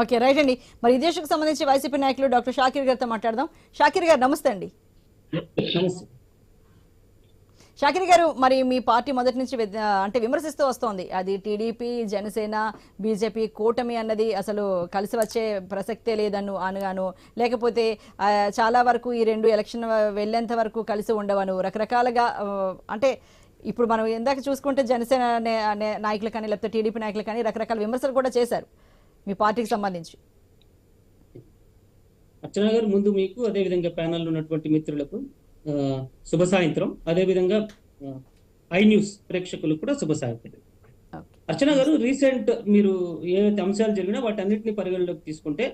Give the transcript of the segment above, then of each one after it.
Okay right అండి. మరి ఇదే సంబంధించి వైసీపీ నాయకులు డాక్టర్ షాకిర్ గారితో మాట్లాడదాం. షాకిర్ గారు నమస్తే అండి. షాకిర్ గారు మరి మీ పార్టీ మొదటి నుంచి అంటే విమర్శిస్తూ వస్తోంది. అది టీడీపీ జనసేన బీజేపీ కూటమి అన్నది అసలు కలిసి వచ్చే ప్రసక్తే లేదను అనగాను. లేకపోతే చాలా వరకు ఈ రెండు ఎలక్షన్ వెళ్ళేంత వరకు కలిసి ఉండవను. రకరకాలుగా అంటే ఇప్పుడు మనం ఇందాక చూసుకుంటే జనసేన అనే నాయకులు కానీ లేకపోతే టీడీపీ నాయకులు కానీ రకరకాల విమర్శలు కూడా చేశారు. మీ పార్టీకి సంబంధించి. అర్చన గారు ముందు మీకు అదేవిధంగా ప్యానల్ ఉన్నటువంటి మిత్రులకు శుభ సాయంత్రం. అదేవిధంగా ఆ, ఐ న్యూస్ ప్రేక్షకులకు కూడా శుభ సాయంత్రం. అర్చన గారు రీసెంట్ మీరు ఏవైతే అంశాలు జరిగినా వాటన్నిటిని పరిగణలోకి తీసుకుంటే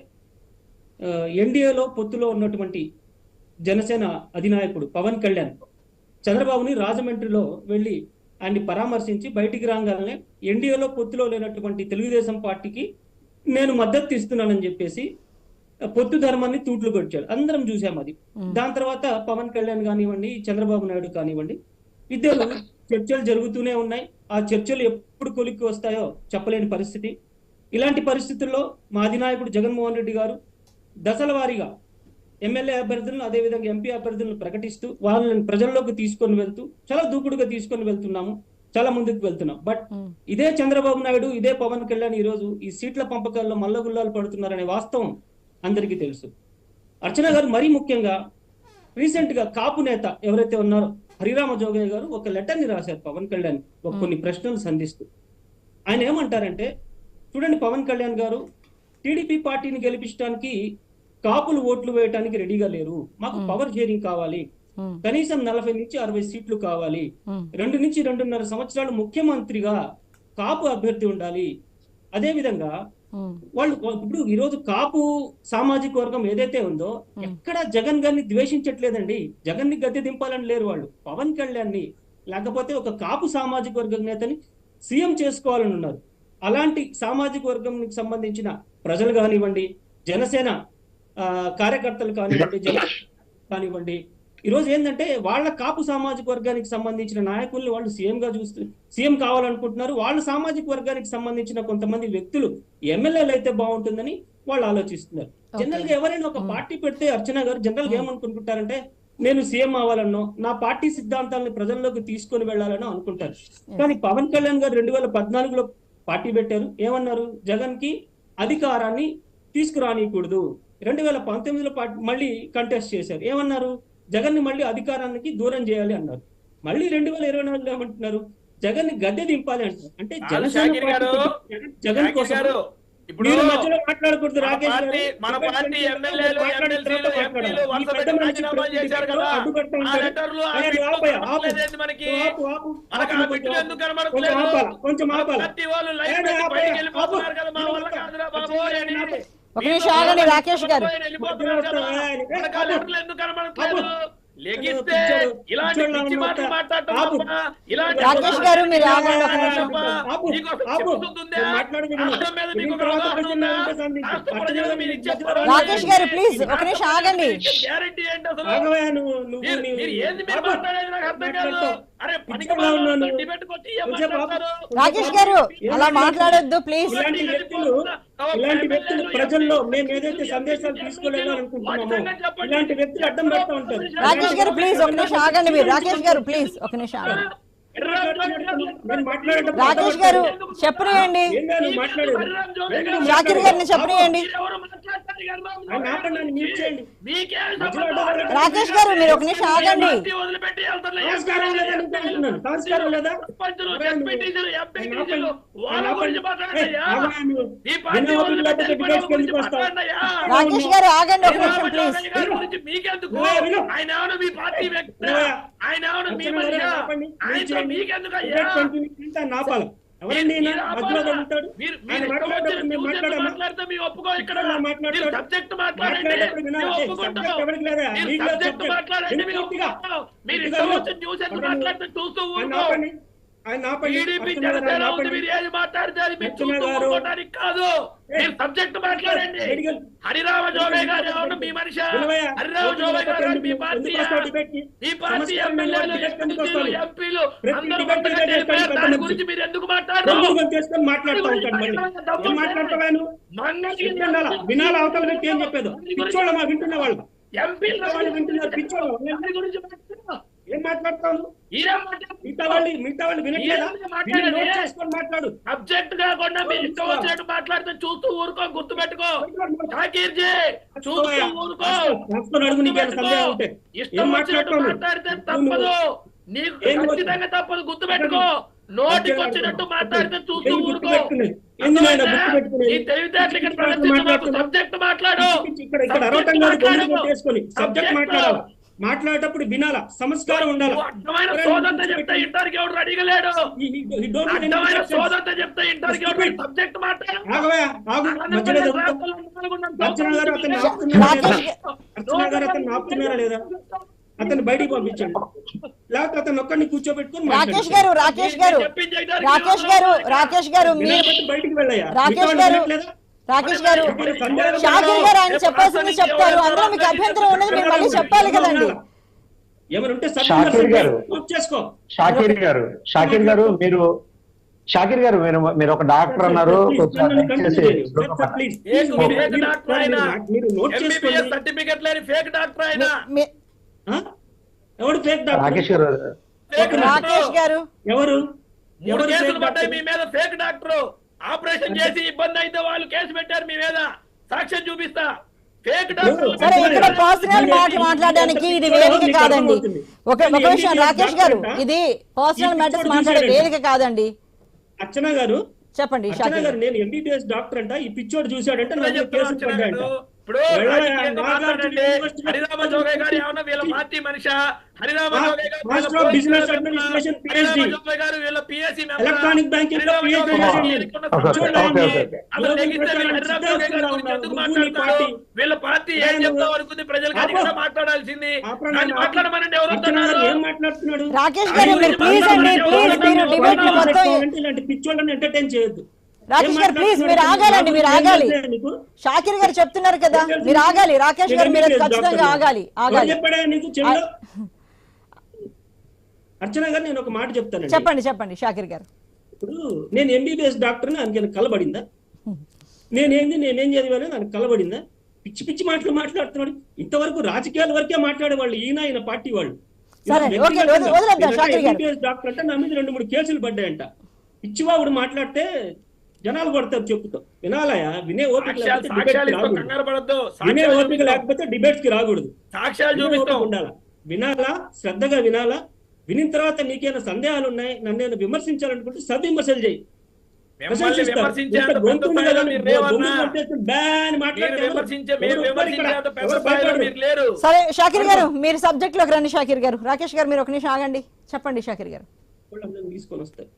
ఎన్డీఏలో పొత్తులో ఉన్నటువంటి జనసేన అధినాయకుడు పవన్ కళ్యాణ్ చంద్రబాబుని రాజమండ్రిలో వెళ్ళి ఆయన్ని పరామర్శించి బయటికి రాగానే ఎన్డీఏలో పొత్తులో లేనటువంటి తెలుగుదేశం పార్టీకి నేను మద్దతు ఇస్తున్నానని చెప్పేసి పొత్తు ధర్మాన్ని తూట్లు కొట్టాడు. అందరం చూసాం అది. దాని తర్వాత పవన్ కళ్యాణ్ కానివ్వండి చంద్రబాబు నాయుడు కానివ్వండి ఇద్దరు చర్చలు జరుగుతూనే ఉన్నాయి. ఆ చర్చలు ఎప్పుడు కొలిక్కి వస్తాయో చెప్పలేని పరిస్థితి. ఇలాంటి పరిస్థితుల్లో మా అధినాయకుడు జగన్మోహన్ రెడ్డి గారు దశల వారీగా ఎమ్మెల్యే అభ్యర్థులను అదేవిధంగా ఎంపీ అభ్యర్థులను ప్రకటిస్తూ వాళ్ళని ప్రజల్లోకి తీసుకొని వెళ్తూ చాలా దూకుడుగా తీసుకొని వెళ్తున్నాము. చాలా ముందుకు వెళ్తున్నాం. But hmm. ఇదే చంద్రబాబు నాయుడు ఇదే పవన్ కళ్యాణ్ ఈ రోజు ఈ సీట్ల పంపకాల్లో మల్లగుల్లాలు పడుతున్నారనే వాస్తవం అందరికీ తెలుసు. అర్చన గారు మరీ ముఖ్యంగా రీసెంట్గా కాపు నేత ఎవరైతే ఉన్నారో హరిరామ జోగయ్య గారు ఒక లెటర్ని రాశారు పవన్ కళ్యాణ్ ఒక కొన్ని ప్రశ్నలు సంధిస్తూ. ఆయన ఏమంటారంటే చూడండి పవన్ కళ్యాణ్ గారు టీడీపీ పార్టీని గెలిపించడానికి కాపులు ఓట్లు వేయడానికి రెడీగా లేరు. మాకు పవర్ షేరింగ్ కావాలి. కనీసం నలభై నుంచి అరవై సీట్లు కావాలి. రెండు నుంచి రెండున్నర సంవత్సరాలు ముఖ్యమంత్రిగా కాపు అభ్యర్థి ఉండాలి. అదే విధంగా. వాళ్ళు ఇప్పుడు ఈ రోజు కాపు సామాజిక వర్గం ఏదైతే ఉందో ఎక్కడ జగన్ గారిని ద్వేషించట్లేదండి. జగన్ని గద్దె దింపాలని లేరు వాళ్ళు. పవన్ కళ్యాణ్ని లేకపోతే ఒక కాపు సామాజిక వర్గం నేతని సీఎం చేసుకోవాలని ఉన్నారు. అలాంటి సామాజిక వర్గంకి సంబంధించిన ప్రజలు కానివ్వండి జనసేన ఆ, కార్యకర్తలు కానివ్వండి కానివ్వండి ఈ రోజు ఏంటంటే వాళ్ళ కాపు సామాజిక వర్గానికి సంబంధించిన నాయకుల్ని వాళ్ళు సీఎం గా చూస్తూ సీఎం కావాలనుకుంటున్నారు. వాళ్ళ సామాజిక వర్గానికి సంబంధించిన కొంతమంది వ్యక్తులు ఎమ్మెల్యేలు అయితే బాగుంటుందని వాళ్ళు ఆలోచిస్తున్నారు. జనరల్గా ఎవరైనా ఒక పార్టీ పెడితే అర్చన గారు జనరల్గా ఏమనుకుంటుంటారంటే నేను సీఎం అవ్వాలనో నా పార్టీ సిద్ధాంతాలను ప్రజల్లోకి తీసుకొని వెళ్ళాలనో అనుకుంటారు. కానీ పవన్ కళ్యాణ్ గారు రెండు వేల పద్నాలుగులో పార్టీ పెట్టారు. ఏమన్నారు? జగన్కి అధికారాన్ని తీసుకురానియకూడదు. రెండు వేల పంతొమ్మిదిలో మళ్ళీ కంటెస్ట్ చేశారు. ఏమన్నారు? జగన్ని మళ్ళీ అధికారానికి దూరం చేయాలి అన్నారు. మళ్ళీ రెండు వేల ఇరవై నాలుగులో ఏమంటున్నారు? జగన్ని గద్దె దింపాలి అంటారు అంటే జనసేన జగన్- కోసం ఇప్పుడు మధ్యలో మాట్లాడకూడదు రాకేష్ మన పార్టీ ఎమ్మెల్యేలు కొంచెం ఆపాలి, ఒక నిమిషం ఆగండి రాకేష్ గారు రాకేష్ గారు, మీరు ఆగండి ఒక నిమిషం. రాకేష్ గారు, ప్లీజ్, ఒక నిమిషం ఆగండి. రాకేష్ గారు అలా మాట్లాడొద్దు ప్లీజ్. ఇలాంటి వ్యక్తులు ఇలాంటి వ్యక్తులు ప్రజల్లో మేము ఏదైతే సందేశాలు తీసుకోలేదనుకుంటున్నామో ఇలాంటి వ్యక్తులు అడ్డం పెడతా ఉంటారు. రాకేష్ గారు ప్లీజ్ ఒక నిమిషం ఆగండి మీరు. రాకేష్ గారు ప్లీజ్ ఒక నిమిషం ఆగండి. రాకేష్ గారు చెప్పనియండి మాట్లాడేది? షాకిర్ గారిని చెప్పనియండి చేయండి. రాకేష్ గారు మీరు ఒక నిమిషం ఆగండి. రాకేష్ గారు ఆగండి ఒక నిమిషం ప్లీజ్ మీకెందుకు. ఆయన మీ పార్టీ మీరు సబ్జెక్ట్ మాట్లాడండి చూస్తూ టీడీపీ జనసేన ఉంది ఆపండి. మీరు ఏది మాట్లాడితే అది మీరు కాదు. మీరు సబ్జెక్ట్ మాట్లాడండి. మెడికల్ హరిరామ జోగే గారు ఎవరు? మీ మనిషి? హరిరామ గారు మీ ఎందుకు పార్టీ పార్టీ ఎమ్మెల్యేలు? ఎంపీలు అందరూ దాని. గురించి మీరు ఎందుకు మాట్లాడరు? వినాలా? అవతల వ్యక్తి ఏం చెప్పేదో? పిచ్చోళ్ళమా? వింటున్న వాళ్ళు ఎంపీలు వాళ్ళు వింటున్నారు. పిచ్చోళ్ళు గురించి. ఏం? మీరేం మాట్లాడరు? మిగతా వాళ్ళు మిగతా వాళ్ళు వినట్లేదా మాట్లాడు. సబ్జెక్ట్ కాకుండా మీరు ఇష్టం వచ్చినట్టు మాట్లాడితే చూస్తూ ఊరుకో గుర్తు పెట్టుకో షాకీర్ జీ చూస్తూ ఊరుకో. రాసుకొని అడుగు నీకేమైనా సందేహం ఉంటే. ఇష్టం ఏం వచ్చినట్టు మాట్లాడతావు మాట్లాడితే? తప్పదు. నీకు ఖచ్చితంగా తప్పదు. గుర్తు పెట్టుకో నోటికి వచ్చినట్టు మాట్లాడితే చూస్తూ ఊరుకో? ఈ తెలివితేటలు ఇక్కడ. సబ్జెక్ట్ మాట్లాడు. సబ్జెక్ట్ మాట్లాడాలి? మాట్లాడేటప్పుడు వినాలా సంస్కారం ఉండాలి. ఆపుతున్నారా లేదా? అతన్ని బయటికి పంపించండి. లేకపోతే అతను ఒక్కడిని కూర్చోబెట్టుకొని రాకేష్ గారు రాకేష్ గారు. రాకేష్ గారు రాకేష్ గారు బయటికి వెళ్ళయ్యా. రాకేష్ గారు? రాకేష్ గారు షాకిర్ గారు ఆయన చెప్పాల్సింది చెప్తారు. అందులో మీకు అభ్యంతరం ఉన్నది మీరు మళ్ళీ చెప్పాలి కదండి. షాకీర్ గారు. షాకీర్ గారు. షాకీర్ గారు మీరు షాకీర్ గారు మీరు మీరు ఒక డాక్టర్ అన్నారు. కొంచెం దయచేసి ప్లీజ్ ఏంటి మీరు ఫేక్ డాక్టర్ అయినా? మీరు నోట్ చేసుకోండి. ఎంబీబీఎస్ సర్టిఫికెట్ లేని ఫేక్ డాక్టర్ అయినా? మీ- ఆ? ఎవడు ఫేక్ డాక్టర్ రాకేష్ గారు. ఫేక్ రాకేష్ గారు. ఎవరు? మూడు కేసులు పడ్డాయి? మీ మీద ఫేక్ డాక్టర్ ఆపరేషన్ చేసి ఇబ్బంది అయితే వాళ్ళు కేసు పెట్టారు మీ మీద. సాక్ష్యం చూపిస్తా. సరే ఇక్కడ పర్సనల్ మాట్లాడడానికి ఇది వేదిక కాదండి. ఒక ఒక విషయం రాకేష్ గారు ఇది పర్సనల్ మ్యాటర్స్ మాట్లాడే వేదిక కాదండి. అర్చన గారు? చెప్పండి నేను ఎంబీబీఎస్ డాక్టర్ అంట. ఈ పిచ్చోడు చూశాడంటే ఇప్పుడు హరిరామ జోగయ్య గారు ఏమన్నా వీళ్ళ పార్టీ మనిషా? హరిరామ మా- జోగయ్య గారు వీళ్ళ master of police business మెంబరా? Administration Harirama PhD. Jogaiah గారు వీళ్ళ పిఎస్సి ఎలక్ట్రానిక్ బ్యాంకింగ్లో PhD చేశాడు నేను. Okay, okay, okay. అసలు లెగిస్తే వీళ్ళు హరిరామ జోగయ్య గారి గురించి ఎందుకు మాట్లాడతారు వీళ్ళ పార్టీ ఏం చెప్తాం అనుకుంది? ప్రజలకు అది కదా మాట్లాడాల్సింది. దాన్ని మాట్లాడమనండి ఎవరు ఏం మాట్లాడుతున్నాడు? రాకేష్ గారు మీరు ప్లీజ్ అండి ప్లీజ్ మీరు డిబేట్లో మొత్తం కావాలంటే ఇలాంటి పిచ్చోళ్ళని ఎంటర్టైన్ చేయొద్దు. రాకేష్ గారు ప్లీజ్ మీరు? ఆగాలండి మీరు ఆగాలి? షాకిర్ గారు చెప్తున్నారు కదా మీరు ఆగాలి. రాకేష్ గారు మీరు ఖచ్చితంగా. ఆగాలి ఆగాలి? అర్చన గారు నేను ఒక మాట చెప్తానండి. చెప్పండి చెప్పండి షాకిర్ గారు. ఇప్పుడు నేను ఎంబీబీఎస్ ఆయనకి కలబడిందా? నేనేంది నేనేం చదివాను నాకు కలబడిందా? పిచ్చి పిచ్చి మాటలు మాట్లాడుతున్నాడు ఇంతవరకు రాజకీయాల వరకే మాట్లాడేవాళ్ళు ఈయన ఆయన పార్టీ వాళ్ళు. డాక్టర్ అంటే నా మీద రెండు మూడు కేసులు పడ్డాయంట. పిచ్చివాగుడు మాట్లాడితే జనాలు పడతారు చెప్పుతో వినాలయా? వినే ఓపిక వినే ఓపిక. లేకపోతే డిబేట్స్కి రాకూడదు. సాక్ష్యాలు వినే ఉండాలా? వినాలా? శ్రద్ధగా వినాలా? వినిన తర్వాత నీకేమైనా సందేహాలు ఉన్నాయి నన్ను నేను విమర్శించాలనుకుంటే సద్విమర్శలు చేయి. సరే షాకిర్ గారు మీరు సబ్జెక్ట్లోకి రండి షాకిర్ గారు. రాకేష్ గారు మీరు ఒక నిమిషం ఆగండి. చెప్పండి షాకిర్ గారు. తీసుకొని వస్తారు.